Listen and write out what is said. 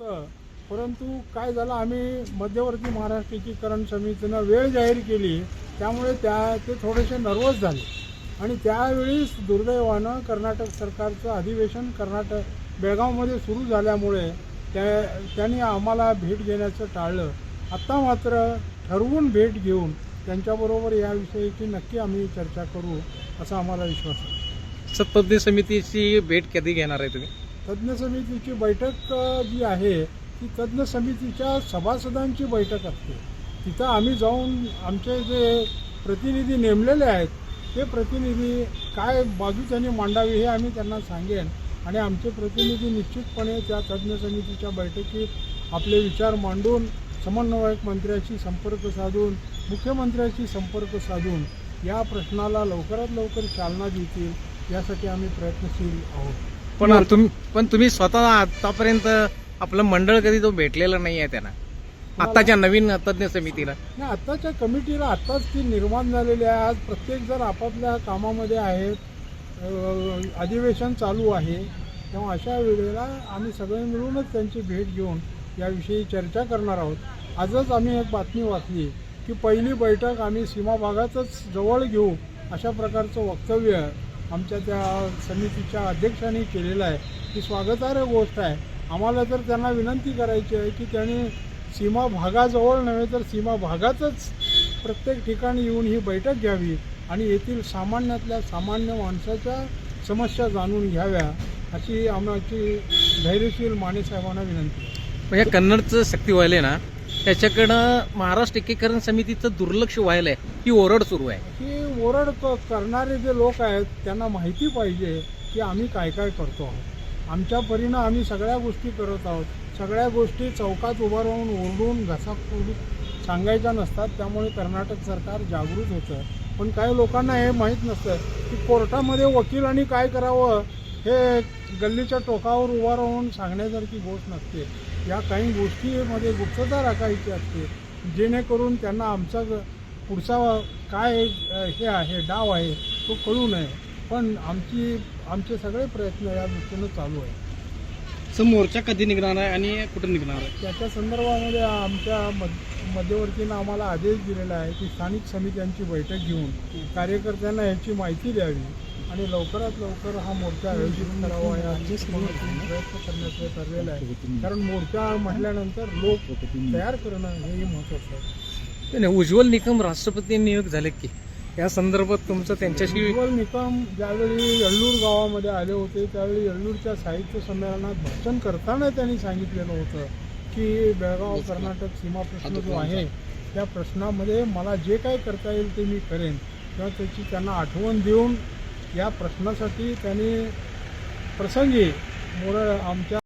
परंतु काय झालं आम्ही मध्यवर्ती महाराष्ट्र एकीकरण समितीनं वेळ जाहीर केली. त्यामुळे त्या ते थोडेसे नर्वस झाले. आणि त्यावेळीच दुर्दैवानं कर्नाटक सरकारचं अधिवेशन कर्नाटक बेळगावमध्ये सुरू झाल्यामुळे त्या त्यांनी आम्हाला भेट घेण्याचं टाळलं. आत्ता मात्र ठरवून भेट घेऊन त्यांच्याबरोबर याविषयीची नक्की आम्ही चर्चा करू असा आम्हाला विश्वास आहे. सत्पथी समितीची भेट कधी घेणार आहे तुम्ही? तज्ज्ञ समितीची बैठक जी आहे ती तज्ज्ञ समितीच्या सभासदांची बैठक असते. तिथं आम्ही जाऊन आमचे जे प्रतिनिधी नेमलेले आहेत ते प्रतिनिधी काय बाजू त्यांनी मांडावी हे आम्ही त्यांना सांगेन आणि आमचे प्रतिनिधी निश्चितपणे त्या तज्ज्ञ समितीच्या बैठकीत आपले विचार मांडून समन्वयक मंत्र्याशी संपर्क साधून मुख्यमंत्र्याशी संपर्क साधून या प्रश्नाला लवकरात लवकर चालना देतील यासाठी आम्ही प्रयत्नशील आहोत. पण तुम्ही पण तुम्ही स्वतः आतापर्यंत आपलं मंडळ कधी तो भेटलेला नाही आहे त्यांना आताच्या नवीन तज्ज्ञ समितीला? नाही आत्ताच्या कमिटीला आत्ताच ती निर्माण झालेली आहे. आज प्रत्येक जण आपापल्या कामामध्ये आहेत. अ, अधिवेशन चालू आहे. तेव्हा अशा वेळेला आम्ही सगळे मिळूनच त्यांची भेट घेऊन याविषयी चर्चा करणार आहोत. आजच आम्ही एक बातमी वाचली की पहिली बैठक आम्ही सीमा भागातच जवळ घेऊ अशा प्रकारचं वक्तव्य आमच्या त्या समितीच्या अध्यक्षांनी केलेलं आहे. ही स्वागतार्ह गोष्ट आहे. आम्हाला तर त्यांना विनंती करायची आहे की त्यांनी सीमा भागाजवळ नव्हे तर सीमा भागातच प्रत्येक ठिकाणी येऊन ही बैठक घ्यावी आणि येथील सामान्यातल्या सामान्य माणसाच्या समस्या जाणून घ्याव्या अशी आमची धैर्यशील मानेसाहेबांना विनंती आहे. पण या कन्नडचं शक्ती व्हायला ना त्याच्याकडं महाराष्ट्र एकीकरण समितीचं दुर्लक्ष व्हायला आहे. ही ओरड सुरू आहे. ही ओरड करणारे जे लोक आहेत त्यांना माहिती पाहिजे की आम्ही काय काय करतो आहोत. आमच्या परीनं आम्ही सगळ्या गोष्टी करत आहोत. सगळ्या गोष्टी चौकात उभं राहून ओरडून घसाफोडून सांगायच्या नसतात. त्यामुळे कर्नाटक सरकार जागृत होतं. पण काही लोकांना हे माहीत नसतं की कोर्टामध्ये वकिलांनी काय करावं हे गल्लीच्या टोकावर उभा राहून सांगण्यासारखी गोष्ट नसते. या काही गोष्टीमध्ये गुप्तता राखायची असते जेणेकरून त्यांना आमचा पुढचा काय हे आहे डाव आहे तो कळू नये. पण आमची आमचे सगळे प्रयत्न या दृष्टीनं चालू आहे मोर्चा कधी निघणार आहे आणि कुठं निघणार आहे? त्याच्या संदर्भामध्ये आमच्या मध मध्यवर्तीनं आम्हाला आदेश दिलेला आहे की स्थानिक समित्यांची बैठक घेऊन कार्यकर्त्यांना याची माहिती द्यावी. आणि लवकरात लवकर हा मोर्चा आयोजित करावा या दृष्टीने प्रयत्न करण्याचं ठरलेलं आहे. कारण मोर्चा म्हटल्यानंतर लोक तयार करणं हेही महत्त्वाचं आहे. नाही, उज्ज्वल निकम राष्ट्रपती नियुक्त झाले की? या संदर्भात तुमचं त्यांच्याशी उज्ज्वल निकम ज्यावेळी येळ्ळूर गावामध्ये आले होते त्यावेळी येळ्ळूरच्या साहित्य संमेलनात भाषण करताना त्यांनी सांगितलेलं होतं की बेळगाव कर्नाटक सीमा प्रश्न जो आहे त्या प्रश्नामध्ये मला जे काय करता येईल ते मी करेन. किंवा त्याची त्यांना आठवण देऊन या प्रश्नासाठी त्यांनी प्रसंगी मुळं आमच्या